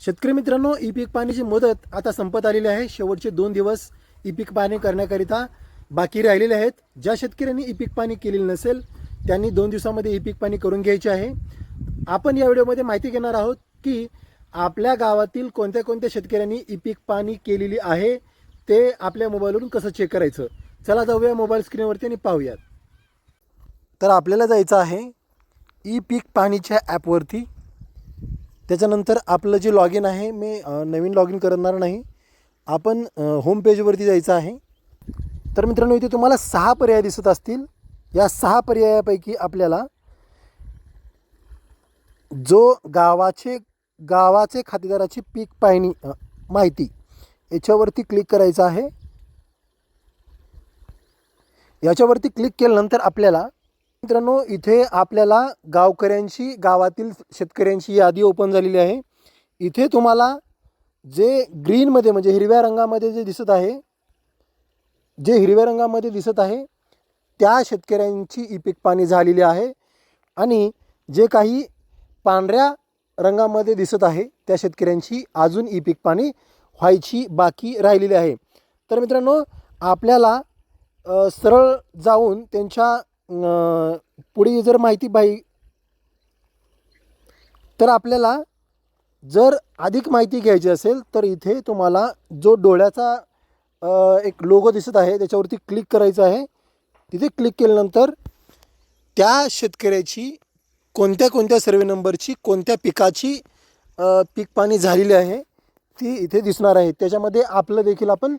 शेतकरी मित्रांनो ई पीक पाणीची मुदत आता संपत आलेली आहे. शेवटचे दोन दिवस ई पीक पाणी करण्याकरिता बाकी राहिलेले आहेत. ज्या शेतकऱ्यांनी ई पीक पाणी केलेलं नसेल त्यांनी दोन दिवसामध्ये ई पीक पाणी करून घ्यायचे आहे. आपण या व्हिडिओमध्ये माहिती घेणार आहोत की आपल्या गावातील कोणत्या कोणत्या शेतकऱ्यांनी ई पीक पाणी केलेली आहे ते आपल्या मोबाईलवरून कसं चेक करायचं? चला जाऊया मोबाईल स्क्रीनवरती आणि पाहूयात. तर आपल्याला जायचं आहे ई पीक पाणीच्या ॲपवरती. त्याच्यानंतर आपलं जे लॉग इन आहे मी नवीन लॉग इन करणार नाही. आपण होम पेजवरती जायचं आहे. तर मित्रांनो इथे तुम्हाला सहा पर्याय दिसत असतील. या सहा पर्यायापैकी आपल्याला जो गावाचे गावाचे खातेदाराची पीक पाहणी माहिती याच्यावरती क्लिक करायचं आहे. याच्यावरती क्लिक केल्यानंतर आपल्याला मित्रांनो इथे आपल्याला गावकऱ्यांशी गावातील शेतकऱ्यांची यादी ओपन झालेली आहे. इथे तुम्हाला जे ग्रीनमध्ये म्हणजे हिरव्या रंगामध्ये जे दिसत आहे जे हिरव्या रंगामध्ये दिसत आहे त्या शेतकऱ्यांची ई पीक पाणी झालेली आहे. आणि जे काही पांढऱ्या रंगामध्ये दिसत आहे त्या शेतकऱ्यांची अजून ई पीक पाणी व्हायची बाकी राहिलेली आहे. तर मित्रांनो आपल्याला सरळ जाऊन त्यांच्या पुढे जर माहिती पाहिजे तर आपल्याला जर अधिक माहिती घ्यायची असेल तर इथे तुम्हाला जो डोळ्याचा एक लोगो दिसत आहे त्याच्यावरती क्लिक करायचं आहे. तिथे क्लिक केल्यानंतर त्या शेतकऱ्याची कोणत्या कोणत्या सर्वे नंबरची कोणत्या पिकाची पीक पाणी झालेली आहे ती इथे दिसणार आहे. त्याच्यामध्ये आपलं देखील आपण